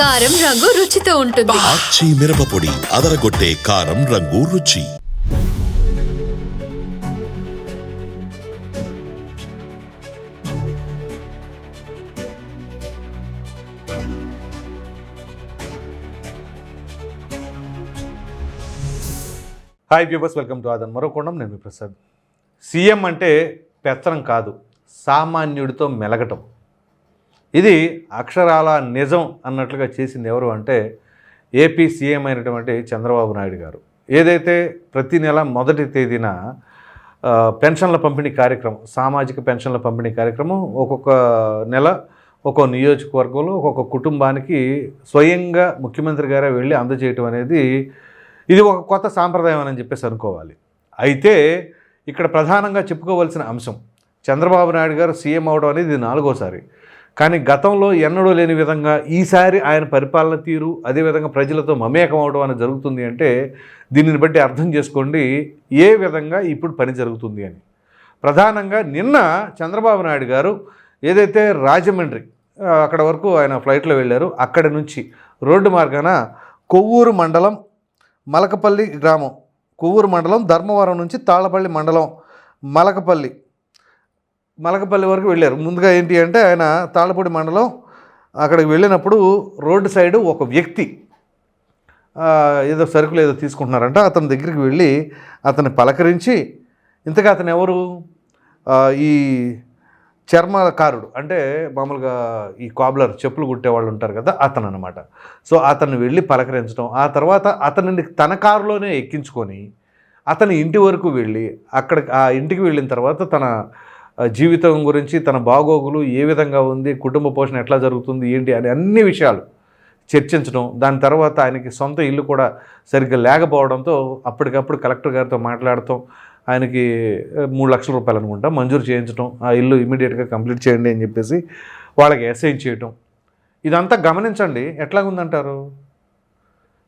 కారం రంగు రుచితో ఉంటుంది. ఆచి మిరపపొడి అదరగొట్టే కారం రంగు రుచి. హాయ్ వ్యూవర్స్ వెల్కమ్ టు ఆదన్ మరోకొండం నేను మీ ప్రసాద్. సీఎం అంటే పెత్తనం కాదు సామాన్యుడితో మెలగటం. ఇది అక్షరాల నిజం అన్నట్లుగా చేసింది ఎవరు అంటే ఏపీ సీఎం అయినటువంటి చంద్రబాబు నాయుడు గారు. ఏదైతే ప్రతి నెల మొదటి తేదీన పెన్షన్ల పంపిణీ కార్యక్రమం సామాజిక పెన్షన్ల పంపిణీ కార్యక్రమం ఒక్కొక్క నెల ఒక్కో నియోజకవర్గంలో ఒక్కొక్క కుటుంబానికి స్వయంగా ముఖ్యమంత్రి గారే వెళ్ళి అందజేయటం అనేది ఇది ఒక కొత్త సాంప్రదాయం అని చెప్పేసి అనుకోవాలి. అయితే ఇక్కడ ప్రధానంగా చెప్పుకోవాల్సిన అంశం చంద్రబాబు నాయుడు గారు సీఎం అవడం అనేది ఇది నాలుగోసారి. కానీ గతంలో ఎన్నడూ లేని విధంగా ఈసారి ఆయన పరిపాలన తీరు అదేవిధంగా ప్రజలతో మమేకం అవడం అనేది జరుగుతుంది అంటే దీనిని బట్టి అర్థం చేసుకోండి ఏ విధంగా ఇప్పుడు పని జరుగుతుంది అని. ప్రధానంగా నిన్న చంద్రబాబు నాయుడు గారు ఏదైతే రాజమండ్రి అక్కడ వరకు ఆయన ఫ్లైట్లో వెళ్ళారు అక్కడి నుంచి రోడ్డు మార్గాన కొవ్వూరు మండలం మలకపల్లి గ్రామం కొవ్వూరు మండలం ధర్మవరం నుంచి తాళ్ళపల్లి మండలం మలకపల్లి మలకపల్లి వరకు వెళ్ళారు. ముందుగా ఏంటి అంటే ఆయన తాళ్ళపూడి మండలం అక్కడికి వెళ్ళినప్పుడు రోడ్డు సైడ్ ఒక వ్యక్తి ఏదో సరుకులు ఏదో తీసుకుంటున్నారంట. అతని దగ్గరికి వెళ్ళి అతన్ని పలకరించి ఇంతగా అతను ఎవరు? ఈ చర్మకారుడు అంటే మామూలుగా ఈ కాబ్లర్ చెప్పులు కుట్టే వాళ్ళు ఉంటారు కదా అతను అనమాట సో అతన్ని వెళ్ళి పలకరించడం ఆ తర్వాత అతనిని తన కారులోనే ఎక్కించుకొని అతని ఇంటి వరకు వెళ్ళి అక్కడ ఆ ఇంటికి వెళ్ళిన తర్వాత తన జీవితం గురించి తన బాగోగులు ఏ విధంగా ఉంది కుటుంబ పోషణ ఎట్లా జరుగుతుంది ఏంటి అని అన్ని విషయాలు చర్చించడం దాని తర్వాత ఆయనకి సొంత ఇల్లు కూడా సరిగ్గా లేకపోవడంతో అప్పటికప్పుడు కలెక్టర్ గారితో మాట్లాడటం ఆయనకి మూడు లక్షల రూపాయలు అనుకుంటా మంజూరు చేయించడం ఆ ఇల్లు ఇమీడియట్గా కంప్లీట్ చేయండి అని చెప్పేసి వాళ్ళకి అసైన్ చేయటం. ఇదంతా గమనించండి. ఎట్లాగుందంటారు?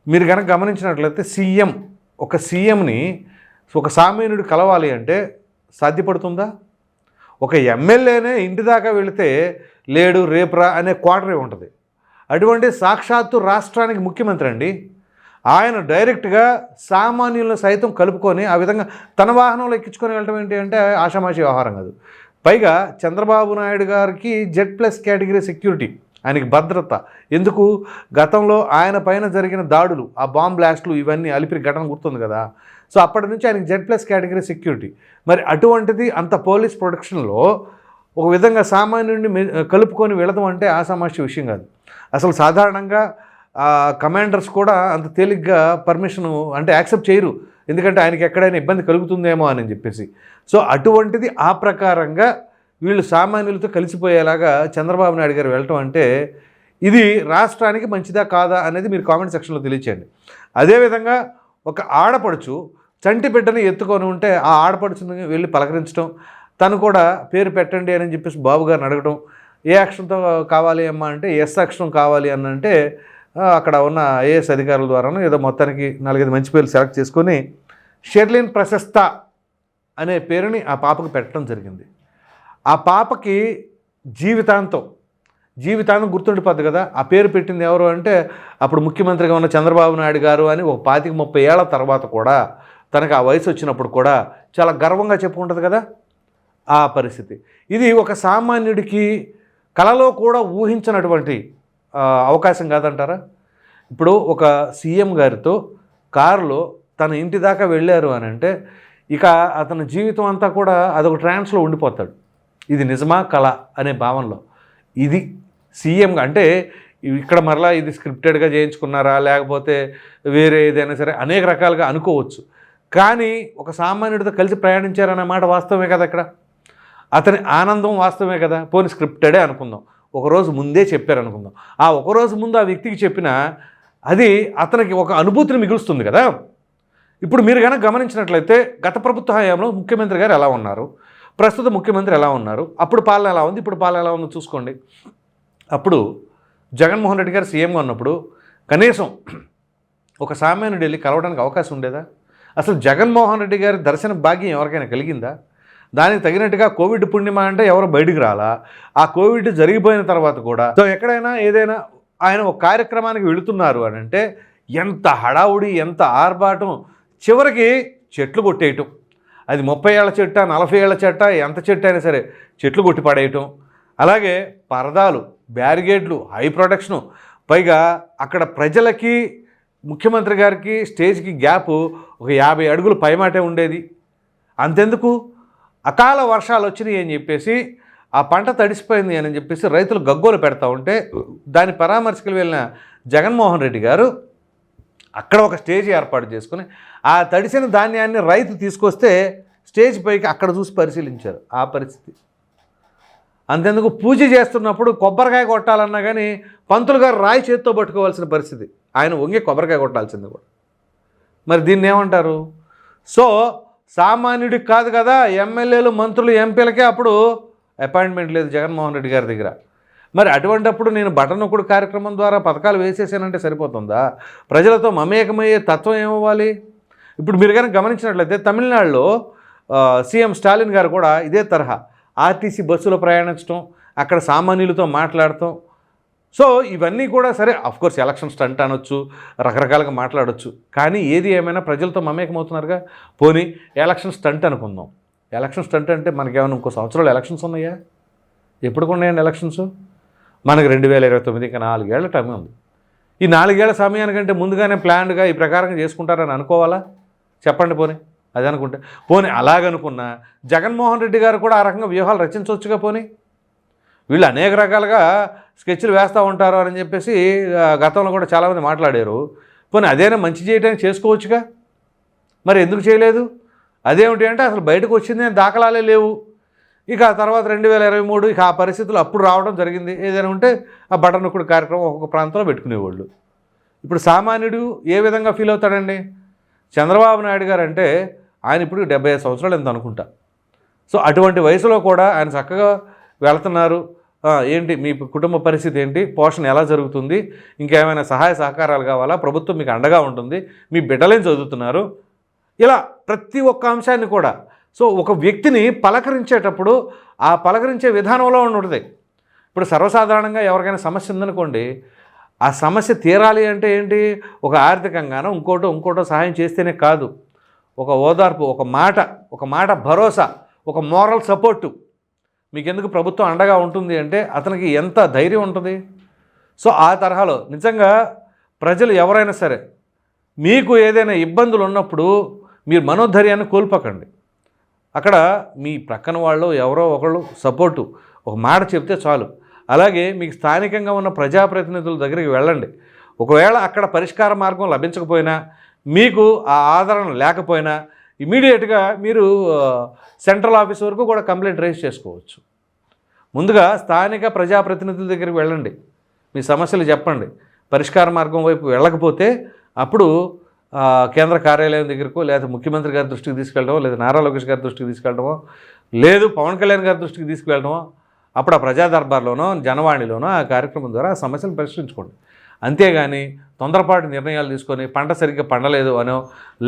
మీరు కనుక గమనించినట్లయితే సీఎం ఒక సీఎంని ఒక సామాన్యుడు కలవాలి అంటే సాధ్యపడుతుందా? ఒక ఎమ్మెల్యేనే ఇంటి దాకా వెళితే లేడు రేపురా అనే క్వార్టరే ఉంటుంది. అటువంటి సాక్షాత్తు రాష్ట్రానికి ముఖ్యమంత్రి అండి. ఆయన డైరెక్ట్గా సామాన్యులను సైతం కలుపుకొని ఆ విధంగా తన వాహనంలో ఎక్కించుకొని వెళ్ళటం ఏంటి అంటే ఆషామాషి వ్యవహారం కాదు. పైగా చంద్రబాబు నాయుడు గారికి జెడ్ ప్లస్ కేటగిరీ సెక్యూరిటీ ఆయనకి భద్రత. ఎందుకు? గతంలో ఆయన పైన జరిగిన దాడులు ఆ బాంబ్ బ్లాస్ట్లు ఇవన్నీ అలిపిరి ఘటన గుర్తుంది కదా. సో అప్పటి నుంచి ఆయనకి జెడ్ ప్లస్ కేటగిరీ సెక్యూరిటీ మరి అటువంటిది అంత పోలీస్ ప్రొడక్షన్లో ఒక విధంగా సామాన్యుడిని కలుపుకొని వెళ్ళడం అంటే ఆసామాష్య విషయం కాదు. అసలు సాధారణంగా కమాండర్స్ కూడా అంత తేలిగ్గా పర్మిషన్ అంటే యాక్సెప్ట్ చేయరు. ఎందుకంటే ఆయనకి ఎక్కడైనా ఇబ్బంది కలుగుతుందేమో అని చెప్పేసి. సో అటువంటిది ఆ ప్రకారంగా వీళ్ళు సామాన్యులతో కలిసిపోయేలాగా చంద్రబాబు నాయుడు గారు వెళ్ళటం అంటే ఇది రాష్ట్రానికి మంచిదా కాదా అనేది మీరు కామెంట్ సెక్షన్లో తెలియచేయండి. అదేవిధంగా ఒక ఆడపడుచు చంటి బిడ్డని ఎత్తుకొని ఉంటే ఆ ఆడపడుచుని వెళ్ళి పలకరించడం తను కూడా పేరు పెట్టండి అని చెప్పేసి బాబు గారిని అడగడం ఏ అక్షరంతో కావాలి అమ్మా అంటే ఎస్ అక్షరం కావాలి అని అంటే అక్కడ ఉన్న ఐఏఎస్ అధికారుల ద్వారాను ఏదో మొత్తానికి నాలుగైదు మంచి పేర్లు సెలెక్ట్ చేసుకొని షెర్లిన్ ప్రశస్త అనే పేరుని ఆ పాపకు పెట్టడం జరిగింది. ఆ పాపకి జీవితాంతం జీవితాంతం గుర్తుండిపోద్ది కదా ఆ పేరు పెట్టింది ఎవరు అంటే అప్పుడు ముఖ్యమంత్రిగా ఉన్న చంద్రబాబు నాయుడు గారు అని ఒక పాతిక ముప్పై ఏళ్ళ తర్వాత కూడా తనకు ఆ వయసు వచ్చినప్పుడు కూడా చాలా గర్వంగా చెప్పుకుంటుంది కదా? ఆ పరిస్థితి. ఇది ఒక సామాన్యుడికి కళలో కూడా ఊహించినటువంటి అవకాశం కాదంటారా? ఇప్పుడు ఒక సీఎం గారితో కారులో తన ఇంటి దాకా వెళ్ళారు అని అంటే ఇక అతని జీవితం అంతా కూడా అదొక ట్రాన్స్లో ఉండిపోతాడు. ఇది నిజమా కళ అనే భావనలో. ఇది సీఎం అంటే ఇక్కడ మరలా ఇది స్క్రిప్టెడ్గా చేయించుకున్నారా లేకపోతే వేరే ఏదైనా సరే అనేక రకాలుగా అనుకోవచ్చు. కానీ ఒక సామాన్యుడితో కలిసి ప్రయాణించారనే మాట వాస్తవమే కదా అక్కడ? అతని ఆనందం వాస్తవమే కదా? పోనీ స్క్రిప్టెడే అనుకుందాం. ఒకరోజు ముందే చెప్పారనుకుందాం. ఆ ఒకరోజు ముందు ఆ వ్యక్తికి చెప్పిన అది అతనికి ఒక అనుభూతిని మిగులుస్తుంది కదా? ఇప్పుడు మీరు కనుక గమనించినట్లయితే గత ప్రభుత్వ హయాంలో ముఖ్యమంత్రి గారు ఎలా ఉన్నారు? ప్రస్తుత ముఖ్యమంత్రి ఎలా ఉన్నారు? అప్పుడు పాలన ఎలా ఉంది? ఇప్పుడు పాలన ఎలా ఉందో చూసుకోండి. అప్పుడు జగన్మోహన్ రెడ్డి గారు సీఎంగా ఉన్నప్పుడు కనీసం ఒక సామాన్యుడు వెళ్ళి కలవడానికి అవకాశం ఉండేదా? అసలు జగన్మోహన్ రెడ్డి గారి దర్శన భాగ్యం ఎవరికైనా కలిగిందా? దానికి తగినట్టుగా కోవిడ్ పుణ్యమ అంటే ఎవరు బయటికి రాలా? ఆ కోవిడ్ జరిగిపోయిన తర్వాత కూడా సో ఎక్కడైనా ఏదైనా ఆయన ఒక కార్యక్రమానికి వెళుతున్నారు అని అంటే ఎంత హడావుడి ఎంత ఆర్భాటం చివరికి చెట్లు కొట్టేయటం. అది ముప్పై ఏళ్ళ చెట్ట నలభై ఏళ్ళ చెట్ట ఎంత చెట్టు అయినా సరే చెట్లు కొట్టి పడేయటం. అలాగే పరదాలు బ్యారిగేడ్లు హై ప్రొటెక్షను పైగా అక్కడ ప్రజలకి ముఖ్యమంత్రి గారికి స్టేజ్కి గ్యాప్ ఒక యాభై అడుగులు పైమాటే ఉండేది. అంతెందుకు? అకాల వర్షాలు వచ్చినాయి అని చెప్పేసి ఆ పంట తడిసిపోయింది అని చెప్పేసి రైతులు గగ్గోలు పెడతా ఉంటే దాని పరామర్శకులు వెళ్ళిన జగన్మోహన్ రెడ్డి గారు అక్కడ ఒక స్టేజ్ ఏర్పాటు చేసుకుని ఆ తడిసిన ధాన్యాన్ని రైతు తీసుకొస్తే స్టేజ్ పైకి అక్కడ చూసి పరిశీలించారు ఆ పరిస్థితి. అంతెందుకు? పూజ చేస్తున్నప్పుడు కొబ్బరికాయ కొట్టాలన్నా కానీ పంతులు గారు రాయి చేత్తో పట్టుకోవాల్సిన పరిస్థితి. ఆయన వంగి కొబ్బరికాయ కొట్టాల్సింది కూడా. మరి దీన్ని ఏమంటారు? సో సామాన్యుడికి కాదు కదా ఎమ్మెల్యేలు మంత్రులు ఎంపీలకే అప్పుడు అపాయింట్మెంట్ లేదు జగన్మోహన్ రెడ్డి గారి దగ్గర. మరి అటువంటప్పుడు నేను బటన్ ఒకడు కార్యక్రమం ద్వారా పథకాలు వేసేసానంటే సరిపోతుందా? ప్రజలతో మమేకమయ్యే తత్వం ఏమవ్వాలి? ఇప్పుడు మీరు కనుక గమనించినట్లయితే తమిళనాడులో సీఎం స్టాలిన్ గారు కూడా ఇదే తరహా ఆర్టీసీ బస్సులో ప్రయాణించడం అక్కడ సామాన్యులతో మాట్లాడటం సో ఇవన్నీ కూడా సరే కోర్స్ ఎలక్షన్ స్టంట్ అనొచ్చు రకరకాలుగా మాట్లాడొచ్చు. కానీ ఏది ఏమైనా ప్రజలతో మమేకమవుతున్నారుగా? పోనీ ఎలక్షన్ స్టంట్ అనుకుందాం. ఎలక్షన్ స్టంట్ అంటే మనకేమైనా ఇంకో సంవత్సరాలు ఎలక్షన్స్ ఉన్నాయా? ఎప్పుడు ఉన్నాయండి ఎలక్షన్స్ మనకి రెండు వేల ఇరవై తొమ్మిది ఇంకా నాలుగేళ్ళ టైం ఉంది. ఈ నాలుగేళ్ళ సమయానికంటే ముందుగానే ప్లాన్డ్గా ఈ ప్రకారంగా చేసుకుంటారని అనుకోవాలా? చెప్పండి పోనీ. అది అనుకుంటే. పోనీ అలాగనుకున్నా జగన్మోహన్ రెడ్డి గారు కూడా ఆ రకంగా వ్యూహాలు రచించవచ్చుగా పోనీ? వీళ్ళు అనేక రకాలుగా స్కెచ్లు వేస్తూ ఉంటారు అని చెప్పేసి గతంలో కూడా చాలామంది మాట్లాడారు. పోనీ అదేనా మంచి చేయడానికి చేసుకోవచ్చుగా? మరి ఎందుకు చేయలేదు? అదేమిటి అంటే అసలు బయటకు వచ్చింది అని దాఖలాలే లేవు. ఇక తర్వాత రెండు వేల ఇరవై మూడు ఇక ఆ పరిస్థితులు అప్పుడు రావడం జరిగింది. ఏదైనా ఉంటే ఆ బటన్ నొక్కుడు కార్యక్రమం ఒక్కొక్క ప్రాంతంలో పెట్టుకునేవాళ్ళు. ఇప్పుడు సామాన్యుడు ఏ విధంగా ఫీల్ అవుతాడండి? చంద్రబాబు నాయుడు గారు అంటే ఆయన ఇప్పుడు డెబ్బై సంవత్సరాలు ఎంత అనుకుంటా. సో అటువంటి వయసులో కూడా ఆయన చక్కగా వెళ్తున్నారు. ఏంటి మీ కుటుంబ పరిస్థితి ఏంటి? పోషణ ఎలా జరుగుతుంది? ఇంకేమైనా సహాయ సహకారాలు కావాలా? ప్రభుత్వం మీకు అండగా ఉంటుంది. మీ బిడ్డలేం చదువుతున్నారు? ఇలా ప్రతి ఒక్క అంశాన్ని కూడా. సో ఒక వ్యక్తిని పలకరించేటప్పుడు ఆ పలకరించే విధానంలో ఉంటుంది ఇప్పుడు సర్వసాధారణంగా ఎవరికైనా సమస్య ఉందనుకోండి ఆ సమస్య తీరాలి అంటే ఏంటి? ఒక ఆర్థికంగానో ఇంకోటో ఇంకోటో సహాయం చేస్తేనే కాదు. ఒక ఓదార్పు ఒక మాట ఒక మాట భరోసా ఒక మోరల్ సపోర్టు. మీకెందుకు ప్రభుత్వం అండగా ఉంటుంది అంటే అతనికి ఎంత ధైర్యం ఉంటుంది? సో ఆ తరహాలో నిజంగా ప్రజలు ఎవరైనా సరే మీకు ఏదైనా ఇబ్బందులు ఉన్నప్పుడు మీరు మనోధైర్యాన్ని కోల్పోకండి. అక్కడ మీ ప్రక్కన వాళ్ళు ఎవరో ఒకళ్ళు సపోర్టు ఒక మాట చెప్తే చాలు. అలాగే మీకు స్థానికంగా ఉన్న ప్రజాప్రతినిధుల దగ్గరికి వెళ్ళండి. ఒకవేళ అక్కడ పరిష్కార మార్గం లభించకపోయినా మీకు ఆ ఆదరణ లేకపోయినా ఇమీడియట్గా మీరు సెంట్రల్ ఆఫీస్ వరకు కూడా కంప్లైంట్ రేజ్ చేసుకోవచ్చు. ముందుగా స్థానిక ప్రజాప్రతినిధుల దగ్గరికి వెళ్ళండి. మీ సమస్యలు చెప్పండి. పరిష్కార మార్గం వైపు వెళ్ళకపోతే అప్పుడు కేంద్ర కార్యాలయం దగ్గరకో లేదా ముఖ్యమంత్రి గారి దృష్టికి తీసుకెళ్ళడమో లేదా నారా లోకేష్ గారి దృష్టికి తీసుకెళ్ళడమో లేదు పవన్ కళ్యాణ్ గారి దృష్టికి తీసుకువెళ్ళడమో అప్పుడు ఆ ప్రజా దర్బార్లోనో జనవాణిలోనో ఆ కార్యక్రమం ద్వారా ఆ సమస్యలు పరిష్కరించుకోండి. అంతేగాని తొందరపాటు నిర్ణయాలు తీసుకొని పంట సరిగ్గా పండలేదు అనో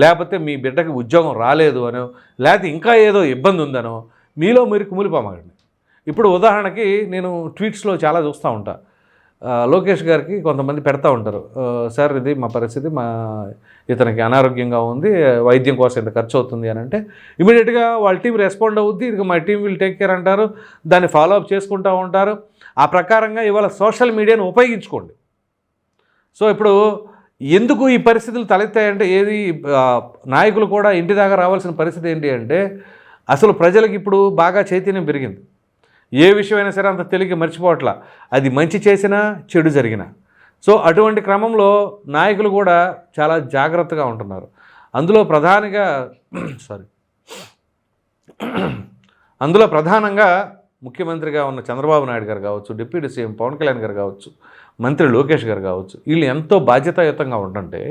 లేకపోతే మీ బిడ్డకి ఉద్యోగం రాలేదు అనో లేకపోతే ఇంకా ఏదో ఇబ్బంది ఉందనో మీలో మీరు కుమిలిపోమాగండి ఇప్పుడు ఉదాహరణకి నేను ట్వీట్స్లో చాలా చూస్తూ ఉంటా. లోకేష్ గారికి కొంతమంది పెడతా ఉంటారు. సార్ ఇది మా పరిస్థితి మా ఇతనికి అనారోగ్యంగా ఉంది వైద్యం కోసం ఇంత ఖర్చు అవుతుంది అని అంటే ఇమీడియట్గా వాళ్ళ టీం రెస్పాండ్ అవుద్ది ఇది మా టీం విల్ టేక్ కేర్ అంటారు దాన్ని ఫాలో అప్ చేసుకుంటూ ఉంటారు. ఆ ప్రకారంగా ఇవాళ సోషల్ మీడియాను ఉపయోగించుకోండి. సో ఇప్పుడు ఎందుకు ఈ పరిస్థితులు తలెత్తాయంటే ఏది నాయకులు కూడా ఇంటి దాకా రావాల్సిన పరిస్థితి ఏంటి అంటే అసలు ప్రజలకు ఇప్పుడు బాగా చైతన్యం పెరిగింది. ఏ విషయమైనా సరే అంత తెలివి మర్చిపోవట్లా. అది మంచి చేసినా చెడు జరిగినా. సో అటువంటి క్రమంలో నాయకులు కూడా చాలా జాగ్రత్తగా ఉంటున్నారు. అందులో ప్రధానిగా సారీ. అందులో ప్రధానంగా ముఖ్యమంత్రిగా ఉన్న చంద్రబాబు నాయుడు గారు కావచ్చు డిప్యూటీ సీఎం పవన్ కళ్యాణ్ గారు కావచ్చు మంత్రి లోకేష్ గారు కావచ్చు వీళ్ళు ఎంతో బాధ్యతాయుతంగా ఉంటుంటే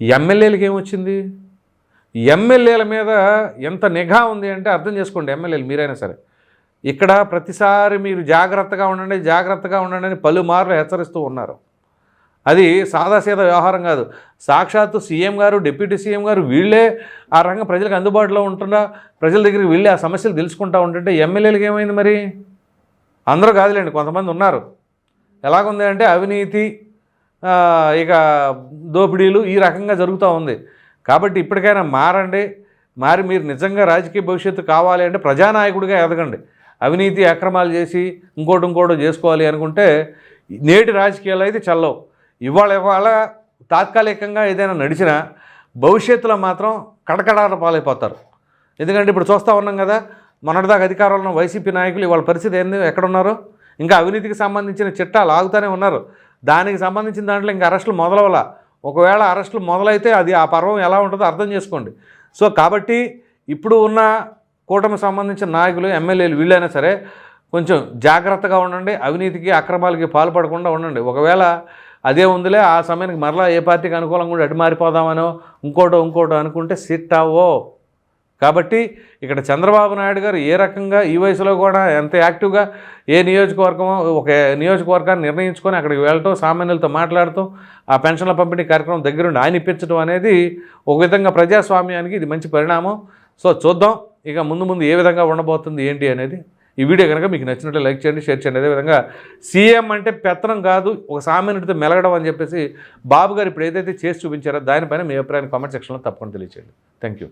ఎమ్మెల్యేలకి ఏమొచ్చింది? ఎమ్మెల్యేల మీద ఎంత నిఘా ఉంది అంటే అర్థం చేసుకోండి ఎమ్మెల్యేలు మీరైనా సరే. ఇక్కడ ప్రతిసారి మీరు జాగ్రత్తగా ఉండండి జాగ్రత్తగా ఉండండి అని పలుమార్లు హెచ్చరిస్తూ ఉన్నారు. అది సాదాసీదా వ్యవహారం కాదు. సాక్షాత్తు సీఎం గారు డిప్యూటీ సీఎం గారు వీళ్ళే ఆ రంగం ప్రజలకు అందుబాటులో ఉంటుందా ప్రజల దగ్గరికి వీళ్ళే ఆ సమస్యలు తెలుసుకుంటా ఉంటుంటే ఎమ్మెల్యేలకు ఏమైంది మరి? అందరూ కాదులేండి కొంతమంది ఉన్నారు. ఎలాగుంది అంటే అవినీతి ఇక దోపిడీలు ఈ రకంగా జరుగుతూ ఉంది. కాబట్టి ఇప్పటికైనా మారండి. మారి మీరు నిజంగా రాజకీయ భవిష్యత్తు కావాలి అంటే ప్రజానాయకుడిగా ఎదగండి. అవినీతి అక్రమాలు చేసి ఇంకోటి ఇంకోటి చేసుకోవాలి అనుకుంటే నేటి రాజకీయాలు అయితే చల్లవు. ఇవాళ ఇవాళ తాత్కాలికంగా ఏదైనా నడిచినా భవిష్యత్తులో మాత్రం కడకడాల పాలైపోతారు. ఎందుకంటే ఇప్పుడు చూస్తూ ఉన్నాం కదా మొన్నటిదాకా అధికారంలో వైసీపీ నాయకులు ఇవాళ పరిస్థితి ఏంది? ఎక్కడున్నారు? ఇంకా అవినీతికి సంబంధించిన చిట్టాలు ఆగుతూనే ఉన్నారు. దానికి సంబంధించిన దాంట్లో ఇంకా అరెస్టులు మొదలవల ఒకవేళ అరెస్టులు మొదలైతే అది ఆ పర్వం ఎలా ఉంటుందో అర్థం చేసుకోండి. సో కాబట్టి ఇప్పుడు ఉన్న కూటమి సంబంధించిన నాయకులు ఎమ్మెల్యేలు వీళ్ళైనా సరే కొంచెం జాగ్రత్తగా ఉండండి. అవినీతికి అక్రమాలకి పాల్పడకుండా ఉండండి. ఒకవేళ అదే ఉందిలే ఆ సమయానికి మరలా ఏ పార్టీకి అనుకూలంగా కూడా అటు మారిపోదామనో ఇంకోటో ఇంకోటో అనుకుంటే సిట్ అవ్వో. కాబట్టి ఇక్కడ చంద్రబాబు నాయుడు గారు ఏ రకంగా ఈ వయసులో కూడా ఎంత యాక్టివ్గా ఏ నియోజకవర్గం ఒక నియోజకవర్గాన్ని నిర్ణయించుకొని అక్కడికి వెళ్ళటం సామాన్యులతో మాట్లాడుతూ ఆ పెన్షన్ల పంపిణీ కార్యక్రమం దగ్గరుండి ఆయన ఇప్పించడం అనేది ఒక విధంగా ప్రజాస్వామ్యానికి ఇది మంచి పరిణామం. సో చూద్దాం ఇక ముందు ముందు ఏ విధంగా ఉండబోతుంది ఏంటి అనేది. ఈ వీడియో కనుక మీకు నచ్చినట్టు లైక్ చేయండి షేర్ చేయండి. అదేవిధంగా సీఎం అంటే పెత్తనం కాదు ఒక సామాన్యుడితో మెలగడం అని చెప్పేసి బాబు గారు ఇప్పుడు ఏదైతే చేసి చూపించారో దానిపైన మీ అభిప్రాయాన్ని కామెంట్ సెక్షన్లో తప్పకుండా తెలియచేయండి. Thank you